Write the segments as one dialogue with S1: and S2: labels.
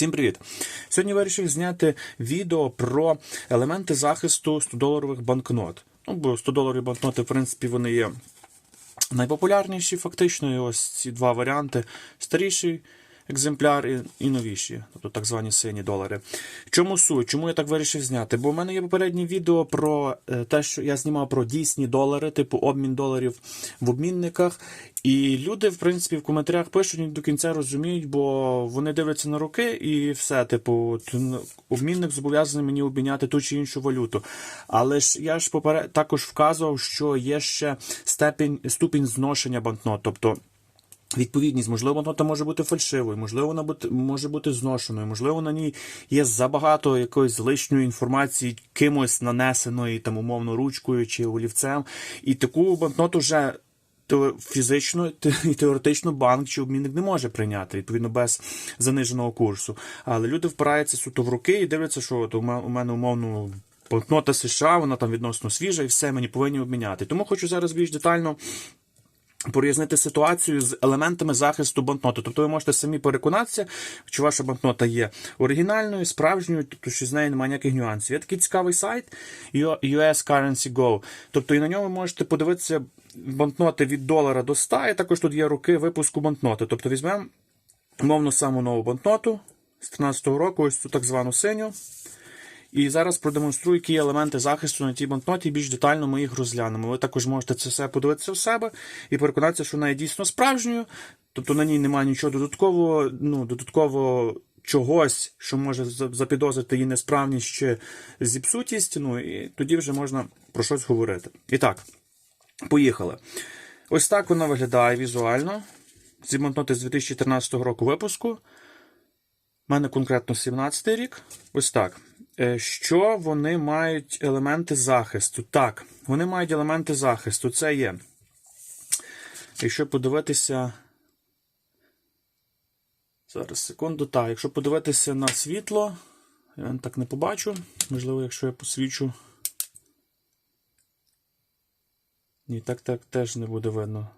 S1: Всім привіт! Сьогодні вирішив зняти відео про елементи захисту 100-доларових банкнот. Ну, бо 100-доларові банкноти, в принципі, вони є найпопулярніші, фактично. І ось ці два варіанти: старіший екземпляр і, і новіші, тобто так звані сині долари. Чому суть? Чому я так вирішив зняти? Бо в мене є попереднє відео про е, те, що я знімав про дійсні долари, типу обмін доларів в обмінниках. І люди, в принципі, в коментарях пишуть, не до кінця розуміють, бо вони дивляться на руки і все, типу, обмінник зобов'язаний мені обміняти ту чи іншу валюту. Але ж я ж поперед також вказував, що є ще степінь, ступінь зношення банкнот. Тобто Відповідність, можливо, банкнота може бути фальшивою, можливо, вона може бути зношеною, можливо, на ній є забагато якоїсь лишньої інформації, кимось нанесеної там умовно ручкою чи олівцем. І таку банкноту вже фізично і теоретично банк чи обмінник не може прийняти, відповідно, без заниженого курсу. Але люди впираються суто в руки і дивляться, що от у мене умовно. Банкнота США, вона там відносно свіжа, і все мені повинні обміняти. Тому хочу зараз більш детально Порізнити ситуацію з елементами захисту банкноти. Тобто ви можете самі переконатися, чи ваша банкнота є оригінальною, справжньою, тобто що з нею немає ніяких нюансів. Є такий цікавий сайт US Currency Go. Тобто і на ньому ви можете подивитися банкноти від долара до 100, і також тут є роки випуску банкноти. Тобто візьмемо мовно саму нову банкноту з 13-го року, ось цю так звану синю. І зараз продемонструю, які елементи захисту на тій банкноті, більш детально ми їх розглянемо. Ви також можете це все подивитися в себе і переконатися, що вона є дійсно справжньою, тобто на ній немає нічого додаткового, ну, додатково чогось, що може за- запідозрити її несправність чи зіпсутість. Ну і тоді вже можна про щось говорити. І так, поїхали. Ось так вона виглядає візуально. Ці банкноти з 2013 року випуску. У мене конкретно 17 рік. Ось так. Е, Що вони мають елементи захисту? Так, вони мають елементи захисту. Це є. Якщо подивитися. Зараз секунду. Так, якщо подивитися на світло, я так не побачу. Можливо, якщо я посвічу. Ні, так так теж не буде видно.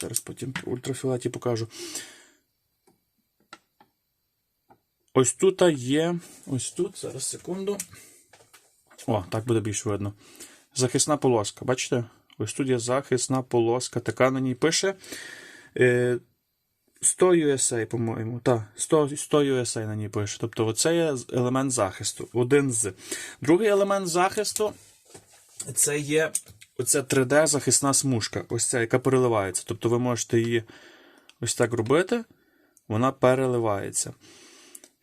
S1: Зараз потім в ультрафіолеті покажу. Ось тут є. Ось тут, зараз секунду. О, так буде більш видно. Захисна полоска. Бачите? Ось тут є захисна полоска. Така на ній пише. Е, 100 USA, по-моєму. Так, 100, 100 USA на ній пише. Тобто, оце є елемент захисту. Один з. Другий елемент захисту це є оця 3D захисна смужка. Ось ця, яка переливається. Тобто ви можете її ось так робити, вона переливається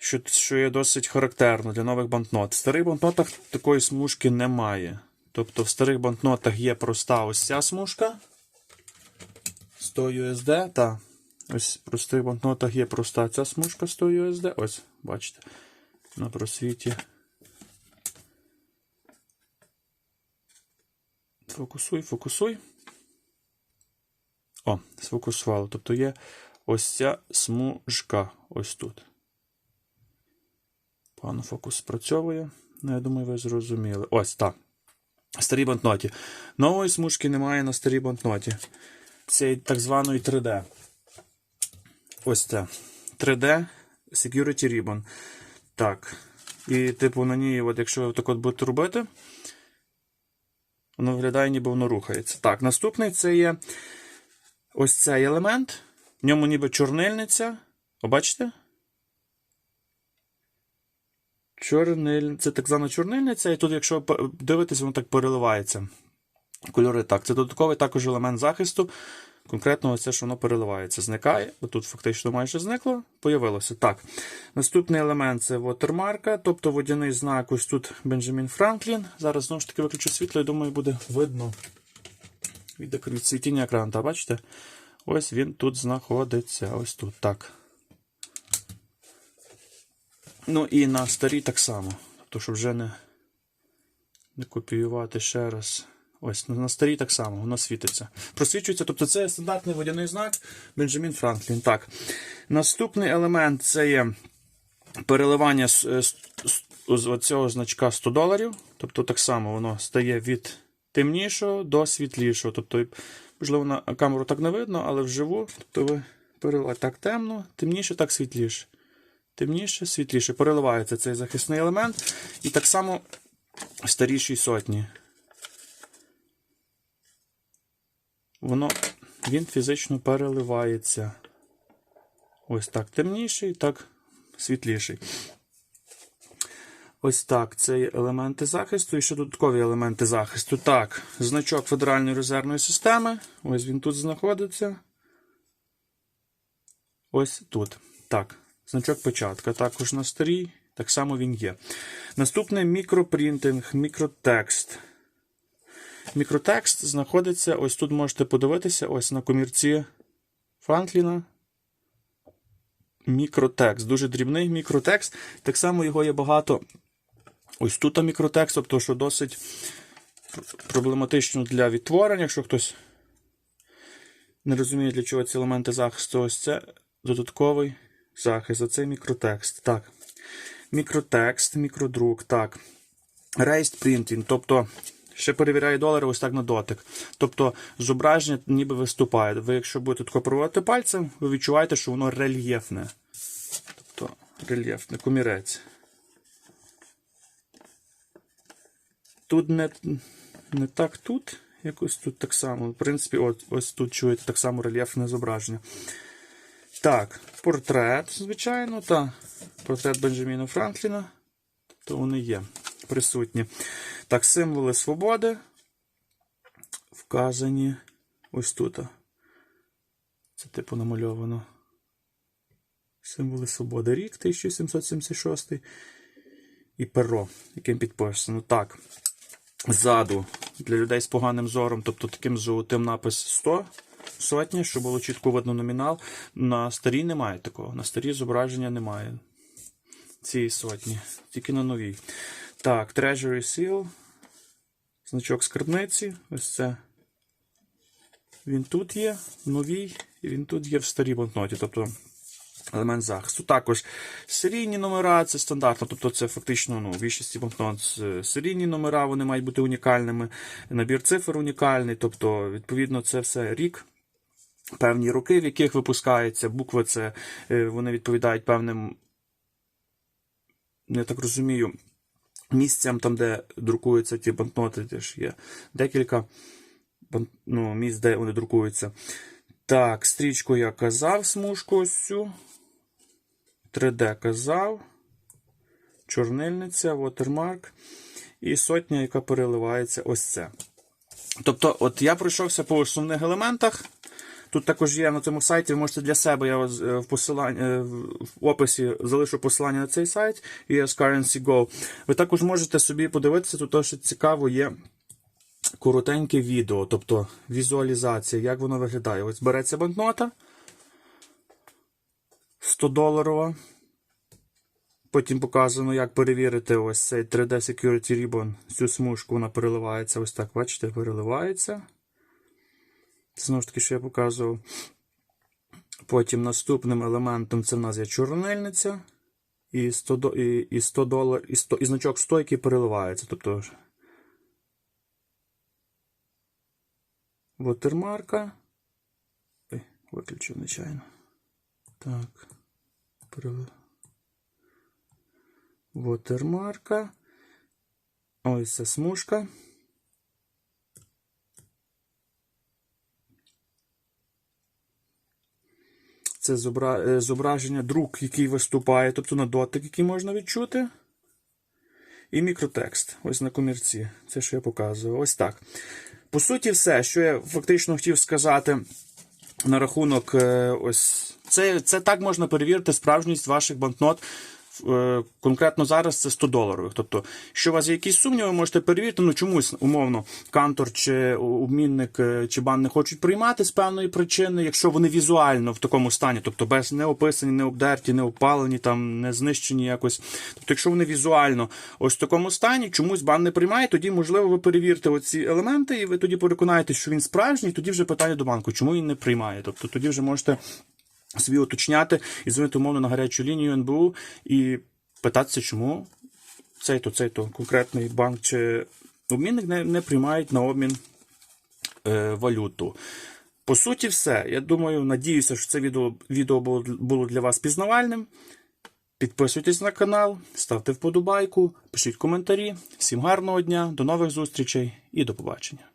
S1: що, що є досить характерно для нових банкнот. В старих банкнотах такої смужки немає. Тобто в старих банкнотах є проста ось ця смужка. 100 USD, та ось в простих банкнотах є проста ця смужка 100 USD. Ось, бачите, на просвіті. Фокусуй, фокусуй. О, сфокусувало. Тобто є ось ця смужка ось тут. Погано фокус спрацьовує. Ну, я думаю, ви зрозуміли. Ось так. Старій банкноті. Нової смужки немає на старій банкноті. Цієї так званої 3D. Ось це. 3D Security Ribbon. Так. І, типу, на ній, от якщо ви так от будете робити, воно виглядає, ніби воно рухається. Так, наступний це є ось цей елемент. В ньому ніби чорнильниця. Бачите? Чорниль... Це так звана чорнильниця, і тут, якщо ви дивитесь, воно так переливається. Кольори так. Це додатковий також елемент захисту. Конкретно це, що воно переливається. Зникає. Тут фактично майже зникло. Появилося. Так. Наступний елемент це вотермарка, тобто водяний знак. Ось тут Бенджамін Франклін. Зараз знову ж таки виключу світло, і думаю, буде видно від світіння екрану. Бачите? Ось він тут знаходиться. Ось тут. Так. Ну і на старій так само. Тобто, щоб вже не, не копіювати ще раз. Ось, ну, на старій так само, воно світиться. Просвічується, тобто це стандартний водяний знак Бенджамін Франклін. Так. Наступний елемент це є переливання з, з цього значка 100 доларів. Тобто, так само воно стає від темнішого до світлішого. Тобто, можливо, на камеру так не видно, але вживу. Тобто ви переливаєте так темно, темніше, так світліше темніше, світліше. Переливається цей захисний елемент. І так само старіші сотні. Воно, він фізично переливається. Ось так темніший, так світліший. Ось так, це елементи захисту і ще додаткові елементи захисту. Так, значок Федеральної резервної системи. Ось він тут знаходиться. Ось тут. Так, значок початка. Також на старій. Так само він є. Наступний мікропринтинг, мікротекст. Мікротекст знаходиться, ось тут можете подивитися, ось на комірці Франкліна. Мікротекст. Дуже дрібний мікротекст. Так само його є багато. Ось тут мікротекст, тобто, що досить проблематично для відтворення, якщо хтось не розуміє, для чого ці елементи захисту, ось це додатковий захист. Оце мікротекст. Так. Мікротекст, мікродрук. Так. Raised printing, тобто. Ще перевіряє долари ось так на дотик. Тобто зображення ніби виступає. Ви, якщо будете тако проводити пальцем, ви відчуваєте, що воно рельєфне. Тобто рельєфне, комірець. Тут не, не так тут, якось тут так само. В принципі, от, ось тут чуєте так само рельєфне зображення. Так, портрет, звичайно, та портрет Бенджаміна Франкліна. То вони є присутні. Так, символи свободи вказані ось тут. Це типу намальовано. Символи свободи. Рік 1776. І перо, яким підписано. Так. Ззаду для людей з поганим зором, тобто таким золотим напис 100 сотня, щоб було чітко видно номінал. На старій немає такого. На старій зображення немає цієї сотні. Тільки на новій. Так, Treasury Seal. Значок скарбниці. Ось це. Він тут є, новій, і він тут є в старій банкноті. Тобто елемент захисту. Також серійні номера це стандартно, тобто це фактично ну, в більшості банкнот е, серійні номера, вони мають бути унікальними. Набір цифр унікальний, тобто, відповідно, це все рік. Певні роки, в яких випускається, букви це вони відповідають певним, я так розумію, місцям, там, де друкуються ті банкноти, теж є декілька ну, місць, де вони друкуються. Так, стрічку я казав, смужку ось цю. 3D казав. Чорнильниця, watermark. І сотня, яка переливається ось це. Тобто, от я пройшовся по основних елементах. Тут також є на цьому сайті, ви можете для себе, я е, в посиланні, е, в описі залишу посилання на цей сайт US Currency Go. Ви також можете собі подивитися, тут теж цікаво є коротеньке відео, тобто візуалізація, як воно виглядає. Ось береться банкнота 100 доларова. Потім показано, як перевірити ось цей 3D Security Ribbon, цю смужку, вона переливається. Ось так, бачите, переливається. Це знову ж таки, що я показував. Потім наступним елементом це в нас є чорнильниця. І 100, і, і 100 долар, і, 100, і значок 100, який переливається. Тобто Вотермарка. Ой, виключив нечайно. Так. Вотермарка. Ось ця смужка. Це зобра- е, зображення друк, який виступає, тобто на дотик, який можна відчути. І мікротекст. Ось на комірці. Це що я показую. Ось так. По суті, все, що я фактично хотів сказати на рахунок е, ось це, це так можна перевірити справжність ваших банкнот. Е, Конкретно зараз це 100 доларових. Тобто, що у вас є якісь сумніви, ви можете перевірити. Ну чомусь, умовно, кантор чи обмінник е, чи бан не хочуть приймати з певної причини, якщо вони візуально в такому стані, тобто без не описані, не обдерті, не опалені, там не знищені якось. Тобто, якщо вони візуально ось в такому стані, чомусь бан не приймає, тоді можливо ви перевірите оці елементи, і ви тоді переконаєтесь, що він справжній, тоді вже питання до банку, чому він не приймає. Тобто тоді вже можете собі уточняти і дзвонити умовно на гарячу лінію НБУ і питатися, чому цей то цей то конкретний банк чи обмінник не, не приймають на обмін е, валюту. По суті, все. Я думаю, надіюся, що це відео, відео було для вас пізнавальним. Підписуйтесь на канал, ставте вподобайку, пишіть коментарі. Всім гарного дня, до нових зустрічей і до побачення.